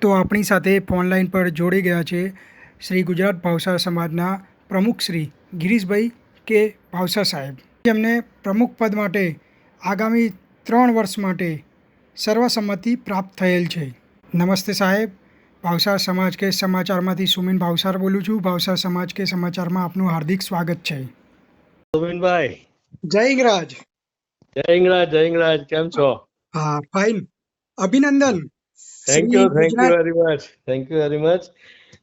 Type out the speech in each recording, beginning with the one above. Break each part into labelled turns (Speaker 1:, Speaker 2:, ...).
Speaker 1: તો આપણી સાથે ફોનલાઈન પર જોડી ગયા છે શ્રી ગુજરાત ભાવસાર સમાજના પ્રમુખ શ્રી ગિરીશભાઈ કે ભાવસાર સાહેબ. જેમને પ્રમુખ પદ માટે આગામી ત્રણ વર્ષ માટે સર્વસંમતિ પ્રાપ્ત થયેલ છે. નમસ્તે સાહેબ. ભાવસાર સમાજ કે સમાચારમાંથી સુમિન ભાવસાર બોલું છું. ભાવસાર સમાજ કે સમાચારમાં આપનું હાર્દિક સ્વાગત છે.
Speaker 2: સુમિનભાઈ.
Speaker 1: જય ઇંગરાજ.
Speaker 2: જય ઇંગરાજ જય ઇંગરાજ. કેમ છો?
Speaker 1: હા ફાઇન. અભિનંદન.
Speaker 2: Thank you thank you very much thank you very much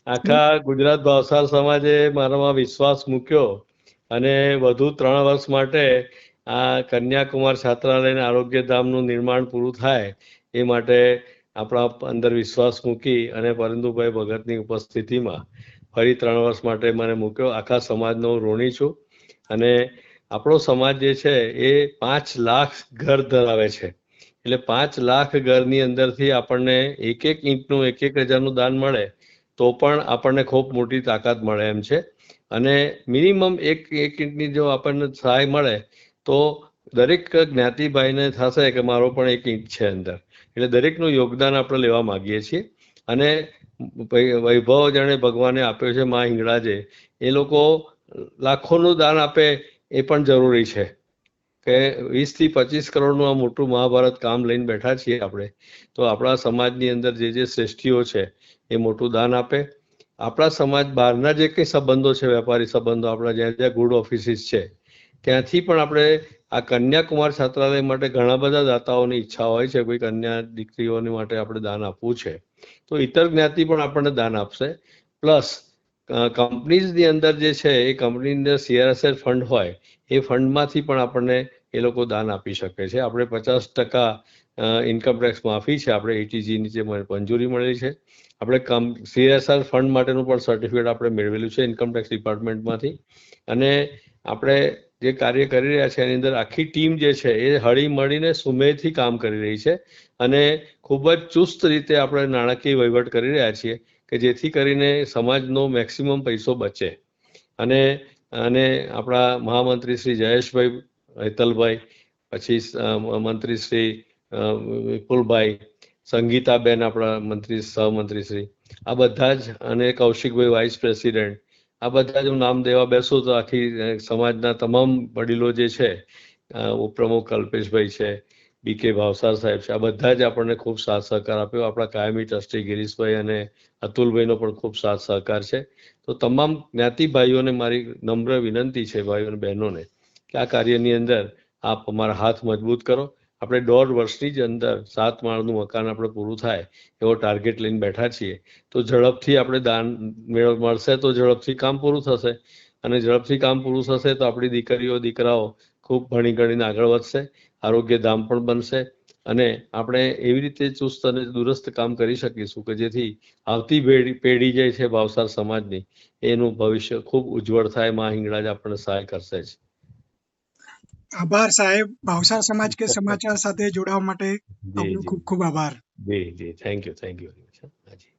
Speaker 2: આખા ગુજરાત ભાવસાર સમાજે મારામાં વિશ્વાસ મૂક્યો અને વધુ ત્રણ વર્ષ માટે આ કન્યાકુમાર છાત્રાલય આરોગ્ય ધામનું નિર્માણ પૂરું થાય એ માટે આપણા અંદર વિશ્વાસ મૂકી અને પરિંદુભાઈ ભગતની ઉપસ્થિતિમાં ફરી ત્રણ વર્ષ માટે મને મૂક્યો. આખા સમાજનો હું ઋણી છું અને આપણો સમાજ જે છે એ પાંચ લાખ ઘર ધરાવે છે. એટલે પાંચ લાખ ઘરની અંદરથી આપણને એક એક ઈંટનું એક એક હજારનું દાન મળે, તો પણ આપણને ખૂબ મોટી તાકાત મળે એમ છે. અને મિનિમમ એક એક ઈંટની જો આપણને સહાય મળે, તો દરેક જ્ઞાતિભાઈને થશે કે મારો પણ એક ઈંટ છે અંદર. એટલે દરેકનું યોગદાન આપણે લેવા માંગીએ છીએ. અને વૈભવ જાણે ભગવાને આપ્યો છે, મા હિંગળાજે. એ લોકો લાખોનું દાન આપે એ પણ જરૂરી છે. કે વીસથી પચીસ કરોડનું આ મોટું મહાભારત કામ લઈને બેઠા છીએ આપણે, તો આપણા સમાજની અંદર જે જે શ્રેષ્ઠીઓ છે એ મોટું દાન આપે. આપણા સમાજ બહારના જે કંઈ સંબંધો છે, વેપારી સંબંધો, આપણા જ્યાં જ્યાં ગુડ ઓફિસીસ છે, ત્યાંથી પણ આપણે આ કન્યાકુમાર છાત્રાલય માટે ઘણા બધા દાતાઓની ઈચ્છા હોય છે, કોઈ કન્યા દીકરીઓની માટે આપણે દાન આપવું છે. તો ઇતર જ્ઞાતિ પણ આપણને દાન આપશે. પ્લસ કંપનીઝની અંદર જે છે, એ કંપનીની અંદર સીઆરએસએર ફંડ હોય, એ ફંડમાંથી પણ આપણને એ લોકો દાન આપી શકે છે. આપણે પચાસ ટકા ઇન્કમ ટેક્સ માફી છે. આપણે એટીજીની જે મંજૂરી મળેલી છે. આપણે કમ સીએસઆર ફંડ માટેનું પણ સર્ટિફિકેટ આપણે મેળવેલું છે ઇન્કમ ટેક્સ ડિપાર્ટમેન્ટમાંથી અને આપણે જે કાર્ય કરી રહ્યા છે, એની અંદર આખી ટીમ જે છે, એ હળી મળીને સુમેળથી કામ કરી રહી છે. અને ખૂબ જ ચુસ્ત રીતે આપણે નાણાકીય વહીવટ કરી રહ્યા છીએ. કે જેથી કરીને સમાજનો મેક્સિમમ પૈસો બચે. અને અને આપણા મહામંત્રી શ્રી જયેશભાઈ હેતલભાઈ, પછી મંત્રી શ્રી વિપુલભાઈ, સંગીતાબેન આપણા મંત્રી, સહમંત્રી શ્રી, આ બધા જ અને કૌશિકભાઈ વાઇસ પ્રેસિડેન્ટ આ બધા જ હું નામ દેવા બેસું તો આખી સમાજના તમામ વડીલો જે છે ઉપપ્રમુખ કલ્પેશભાઈ છે બી ભાવસાર સાહેબ છે. આ બધા જ આપણને ખૂબ સાથ સહકાર આપ્યો. આપણા કાયમી ટ્રસ્ટી ગિરીશભાઈ અને અતુલભાઈનો પણ ખૂબ સાથ સહકાર છે. તો તમામ જ્ઞાતિ ભાઈઓને મારી નમ્ર વિનંતી છે, ભાઈઓ અને બહેનોને, કે આ કાર્યની અંદર આપ અમારા હાથ મજબૂત કરો. આપણે દોઢ વર્ષની જ અંદર સાત માળનું મકાન આપણે પૂરું થાય એવો ટાર્ગેટ લઈને બેઠા છીએ. તો ઝડપથી આપણે દાન મેળ મળશે તો ઝડપથી કામ પૂરું થશે. અને ઝડપથી કામ પૂરું થશે તો આપણી દીકરીઓ, દીકરાઓ ખૂબ ભણી ગણીને આગળ વધશે. આરોગ્ય ધામ પણ બનશે અને આપણે એવી રીતે ચુસ્ત અને દુરસ્ત કામ કરી શકીશું કે જેથી આવતી પેઢી જે છે ભાવસાર સમાજની એનું ભવિષ્ય ખૂબ ઉજ્જવળ થાય. માં હિંગળાજ આપણને સહાય કરશે જ.
Speaker 1: આભાર સાહેબ. ભાવસાર સમાજ કે સમાચાર સાથે જોડાવા માટે આપનો ખૂબ ખૂબ આભાર.
Speaker 2: જી જી. Thank you thank you very much હાજી